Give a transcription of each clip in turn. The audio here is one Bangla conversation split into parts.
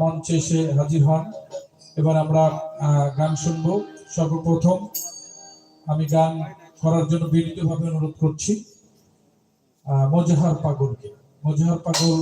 মঞ্চে এসে হাজির হন। এবার আমরা গান শুনব। সর্বপ্রথম আমি গান করার জন্য বিনীতভাবে অনুরোধ করছি মোজাহার পাগলকে। মোজাহার পাগল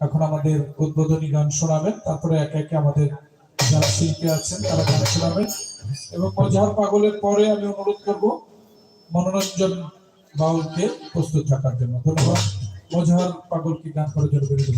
এখন আমাদের উদ্বোধনী গান শোনাবেন। তারপরে একে একে আমাদের যারা শিল্পী আছেন তারা গান শোনাবেন। এবং মোজাহার পাগলের পরে আমি অনুরোধ করব মনোরঞ্জন বাউলকে প্রস্তুত থাকার জন্য। ধন্যবাদ। মোজাহার পাগলকে গান করার জন্য বিনীত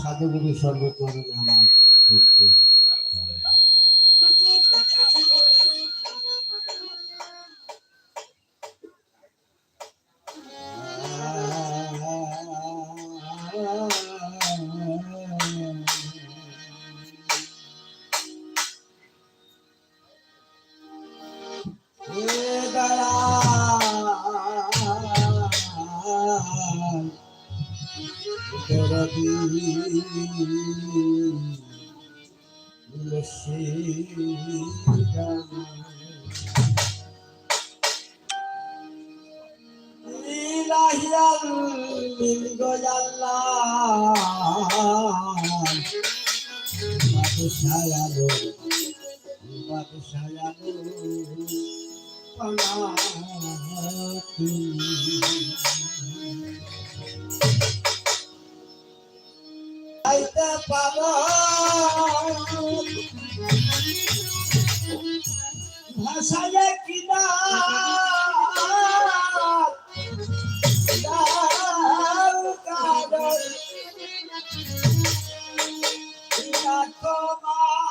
সাধুগুরু সর্বোচ্চ মুর্শিদান ইলাহিয়াল মিন গজাল্লাহ আইতে পারো ভাষায় কিনা তোমার।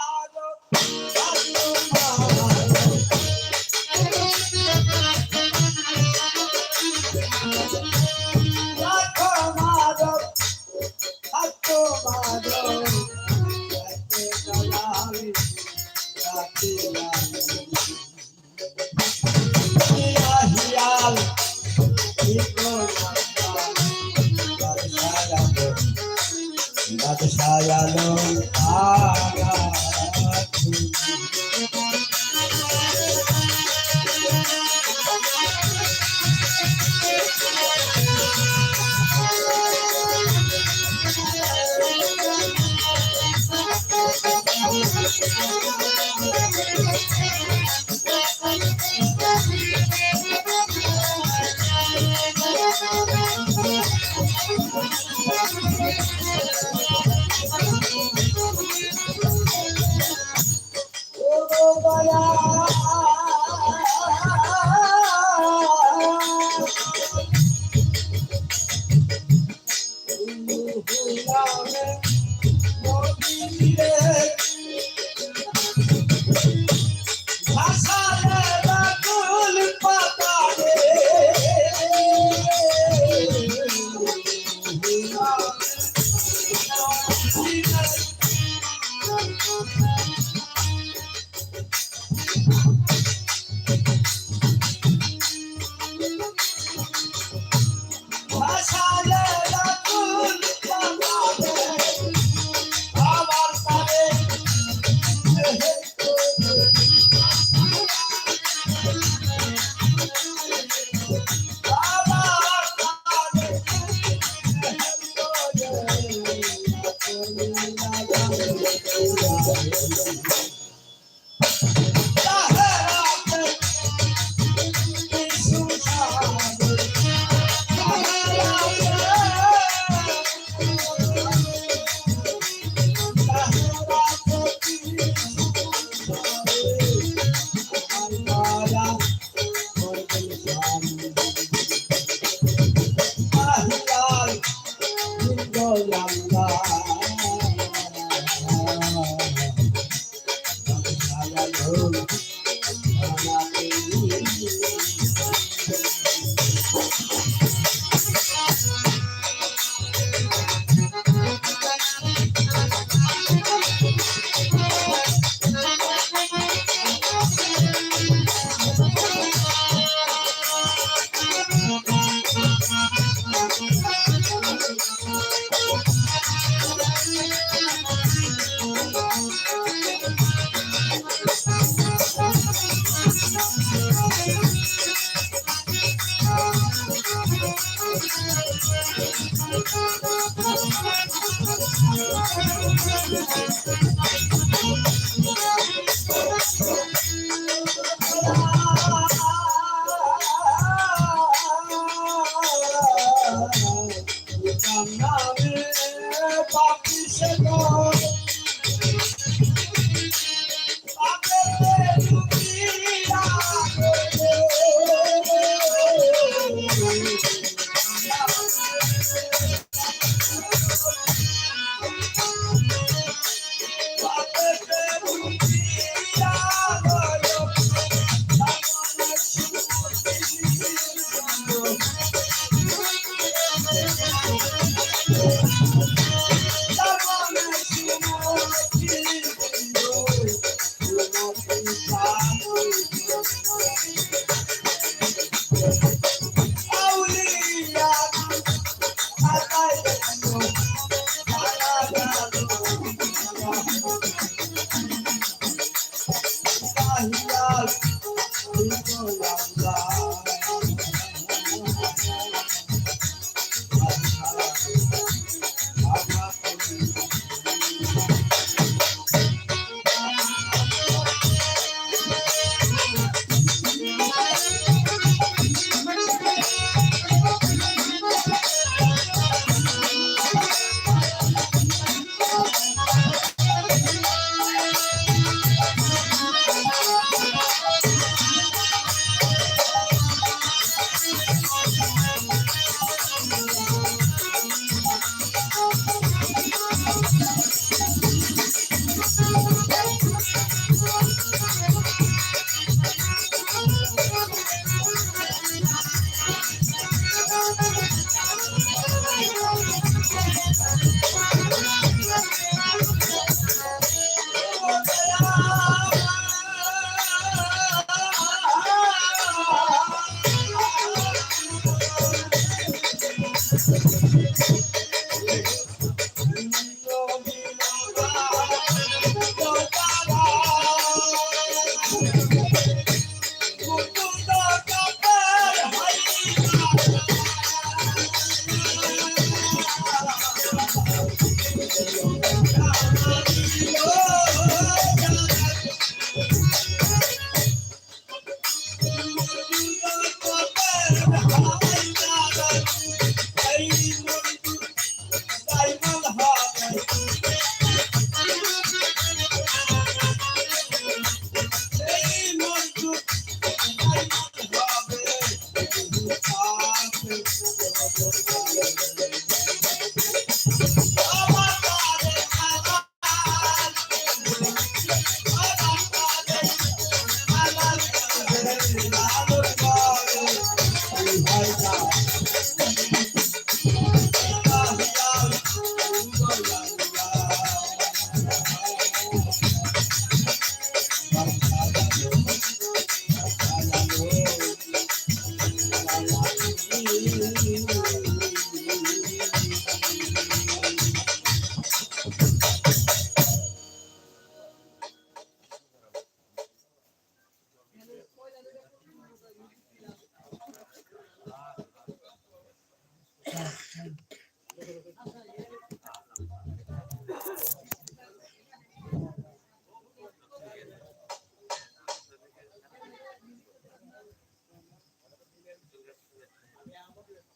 Oh, আমরা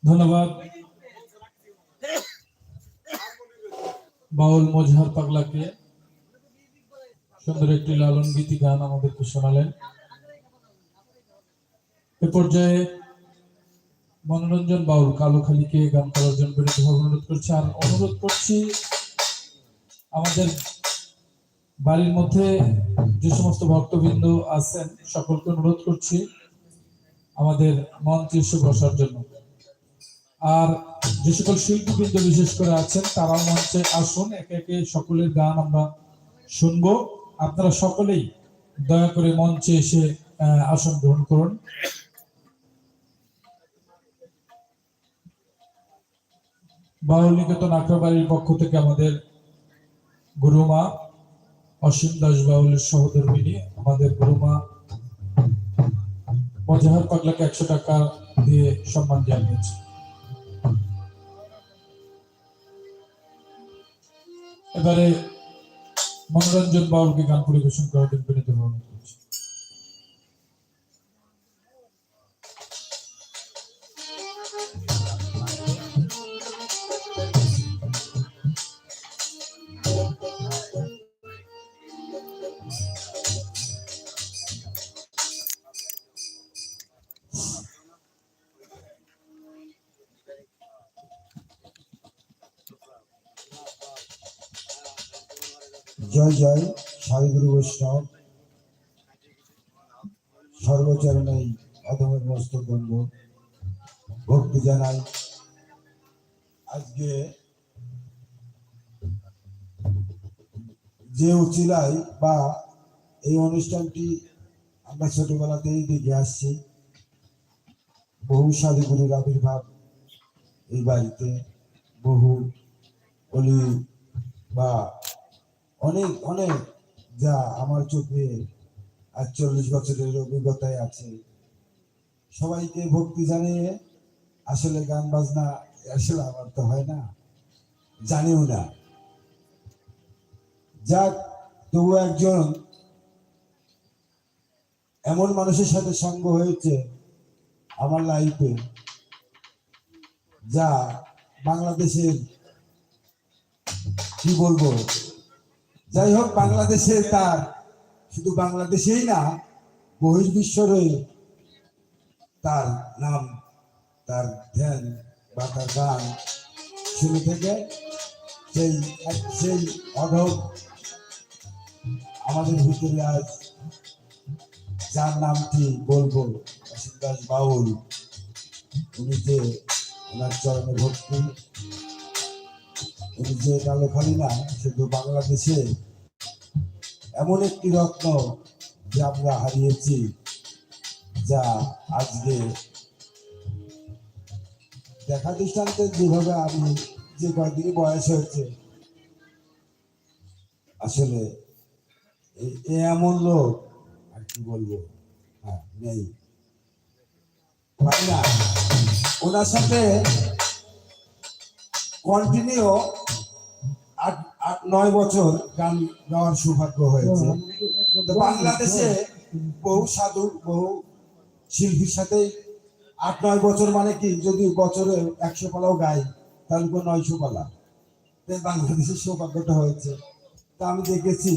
ধন্যবাদ। বাউল মজহার পাগলাকে সুন্দর একটি লালন গীতি গান আমাদেরকে শোনালেন। এ পর্যায়ে মনোরঞ্জন বাউল কালোখালীকে গান করার জন্য অনুরোধ করছি। আর অনুরোধ করছি, আমাদের বাড়ির মধ্যে যে সমস্ত ভক্তবৃন্দ আছেন, সকলকে অনুরোধ করছি আমাদের মঞ্চে এসে বসার জন্য। আর যে সকল শিল্পীবৃন্দ বিশেষ করে আছেন তারা মঞ্চে আসুন, একে একে সকলের গান আমরা শুনব। আপনারা সকলেই দয়া করে মঞ্চে এসে আসন গ্রহণ করুন। বাউল নিকেতন আখড়াবাড়ির পক্ষ থেকে আমাদের গুরুমা অসীম দাস বাউলের সহধর্মিনী, আমাদের গুরুমা মজাহার পাগলাকে একশো টাকা দিয়ে সম্মান জানিয়েছে। এবারে মনোরঞ্জন বাবুকে গান পরিবেশন করার জন্য বিনীত অনুরোধ জয় জয় সাইগুরু বৈষ্ণব। সর্বচরণে অধমের মস্তক বন্ধ। ভক্তি জানাই। আজকে যে উচিলায় বা এই অনুষ্ঠানটি আমরা ছোটবেলাতেই দেখে আসছি বহু সাধুগুরুর আবির্ভাব এই বাড়িতে। বহু অলি বা অনেক অনেক যা আমার চোখে আজ চল্লিশ বছরের অভিজ্ঞতায় আছে। সবাইকে ভক্তি জানিয়ে আসলে গান বাজনা আসলে আমার তো হয় না, জানিও না। যাক, তবু একজন এমন মানুষের সাথে সঙ্গ হয়েছে আমার লাইফে যা বাংলাদেশের, কি বলব যাই হোক, বাংলাদেশে তার, শুধু বাংলাদেশেই না, বহির্বিশ্বরে তার নাম, তার ধ্যান বা তার গান শুরু থেকে সেই সেই অধব আমাদের ভিতরে আজ যার নামটি বলব অসীম দাস বাউল। উনি যে ওনার চরণে ভক্তি, উনি যে কালো খালি না, শুধু বাংলাদেশে এমন একটি রত্ন যে আমরা হারিয়েছি, যা আজকে দেখা দৃষ্টান্তে যেভাবে আমি যে কয়েকদিন বয়স হয়েছে, আসলে এমন লোক আর কি বলব? হ্যাঁ নেই। ওনার সাথে কন্টিনিউ আট, নয় বছর গান গাওয়ার সৌভাগ্য হয়েছে। বাংলাদেশে বহু সাধু, বহু শিল্পীর সাথে আট, নয় বছর মানে কি? যদি বছরে একশো পালাও গাই, তাহলে তো নয়শো পালা। বাংলাদেশের সৌভাগ্যটা হয়েছে। তা আমি দেখেছি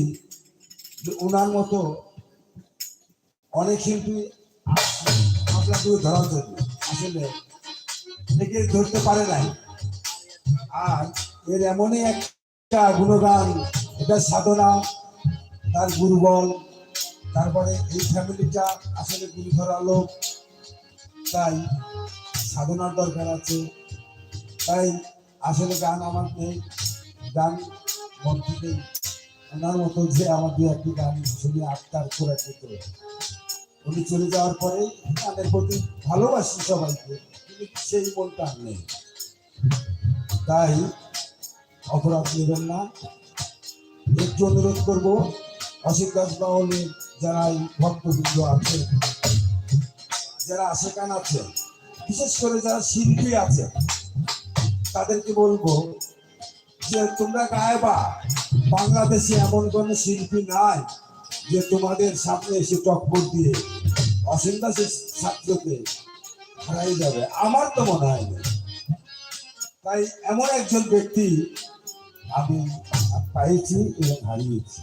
যে ওনার মতো অনেক শিল্পী আপনাকে ধরার জন্য। আসলে একে ধরতে পারে নাই। আর এর এমনই একটা গুণগান, এটা সাধনা, তার গুরুবল, তারপরে এই ফ্যামিলিটা আসলে গুরু ধরা লোক তাই সাধনার দরকার আছে। তাই আসলে গান আমার নেই গান মন থেকে ওনার মতো যে আমার দু একটি গান শুনে আত্মার করে পেত উনি চলে যাওয়ার পরে গানের প্রতি ভালোবাসি সবাইকে, কিন্তু সেই মনটা নেই। তাই অপরাধ নেবেন না। একটু অনুরোধ করব অসিত দাস বাউলের যারা এই ভক্তবৃন্দ আছে যারা আশেকান আছে বিশেষ করে যারা শিল্পী আছে তাদেরকে বলব যে তোমরা গায়বা, বাংলাদেশে এমন কোনো শিল্পী নাই যে তোমাদের সামনে এসে টক্কর দিয়ে অসীম দাসের ছাত্রকে হারাই যাবে। আমার তো মনে হয় তাই এমন একজন ব্যক্তি আমি পাইছি এবং হারিয়েছি।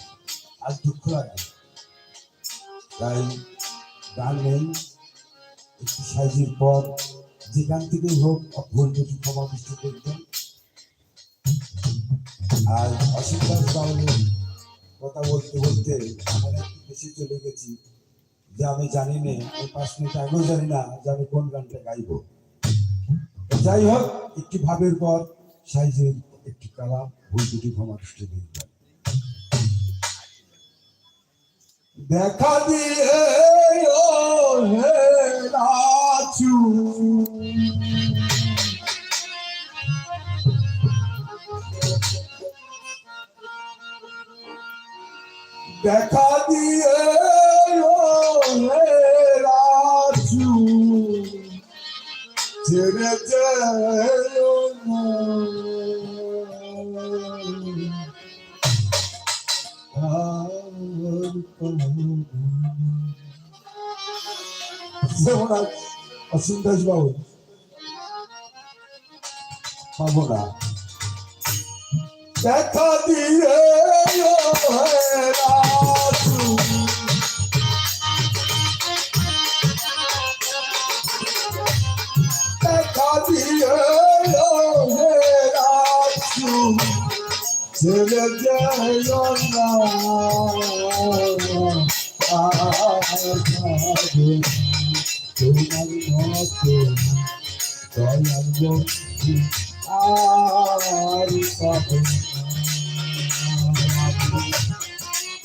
আজ দুঃখ লাগে তাই গান নেই একটি সাইজের পর যেখান থেকেই হোক ভুল দুটি ক্ষমা করবেন। আর দাস বাউলের কথা বলতে বলতে এমন একটু বেশি চলে গেছি। যে আমি জানি না ওই পাঁচ মিনিট আগেও জানি না যে আমি কোন গানটা গাইবো। যাই হোক, একটি ভাবের পর সাইজের একটি কালা ভুল দুটি ক্ষমা দৃষ্টি দেখবেন দেখা দিয়ে হে দেখা দিয়ে হে রাজু। ছেড়ে যেও Zora, assim das baús. Vamos lá. Deca de eu,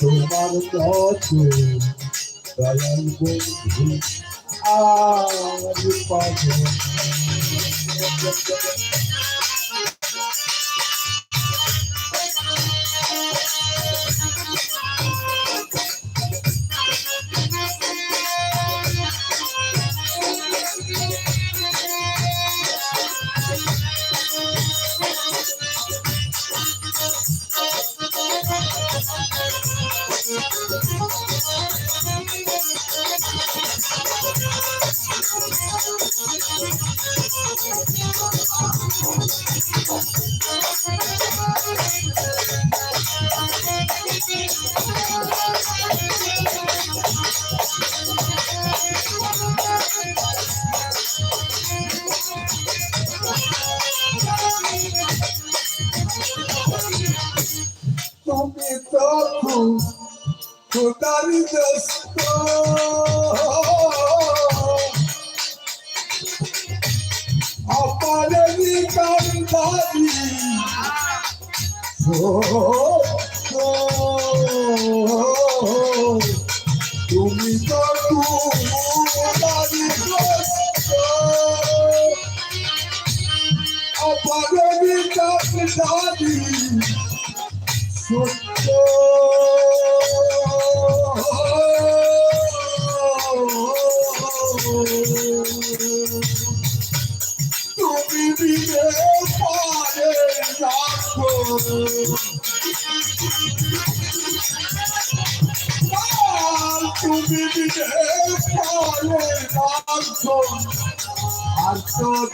তোমার মতো দয়াল বন্ধু আর পাবো তুমি তো খুব খুদারি দোস্ত অপারি কান্দারি তুমি তোমার মতো আর তোমার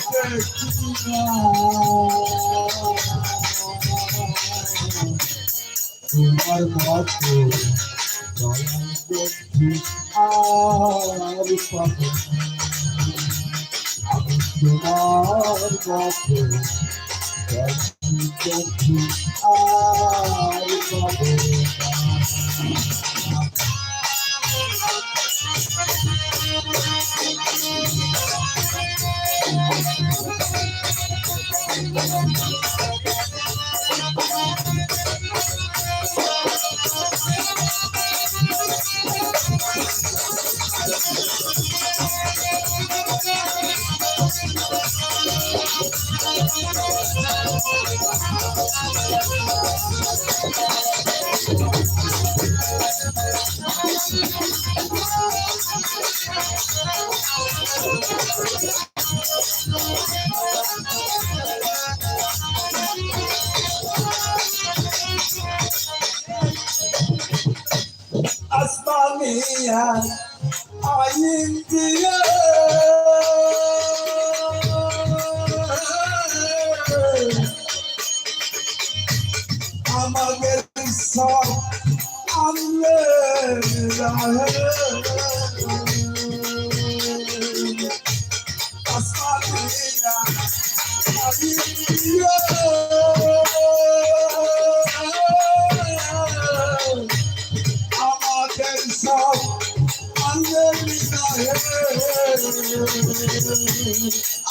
মতো আর পাবো না।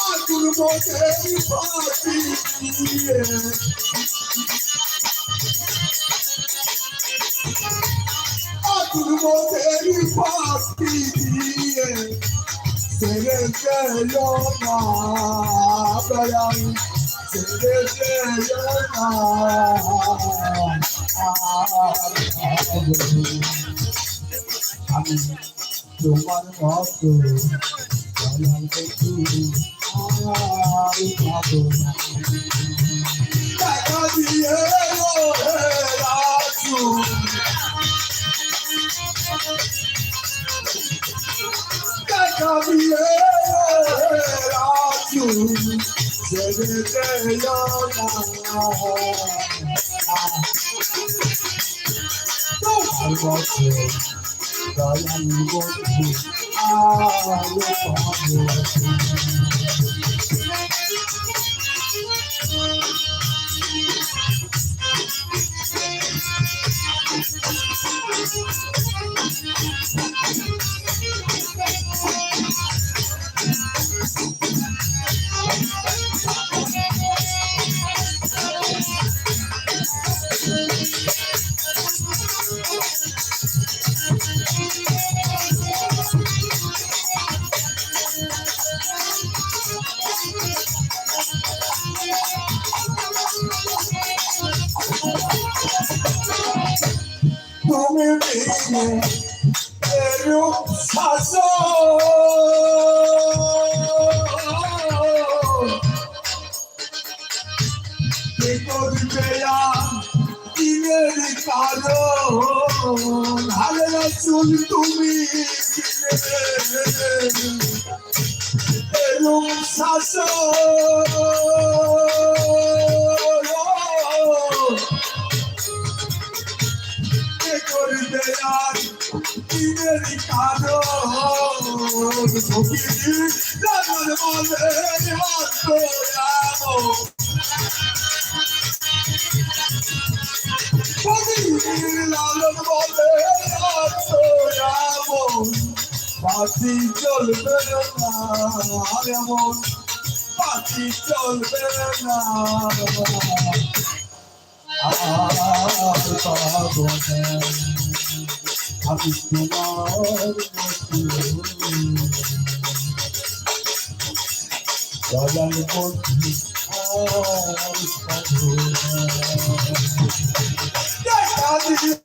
আগুন মধ্যে পাখি আগুন মধ্যে পাখি দিয়ে ছেড়ে গেল না দয়াল ছেড়ে গেল না আমি to one of us. I am the king. I am the king. I am the king. I am the king. I am the king. I am the king. I am the king. I am the king. Dayal বন্ধু আলো পাবো Sazo পাখি চলবে না এমন পাখি চলবে না। আর পাবো আমি তোমার দয়াল বন্ধু আর পাবো না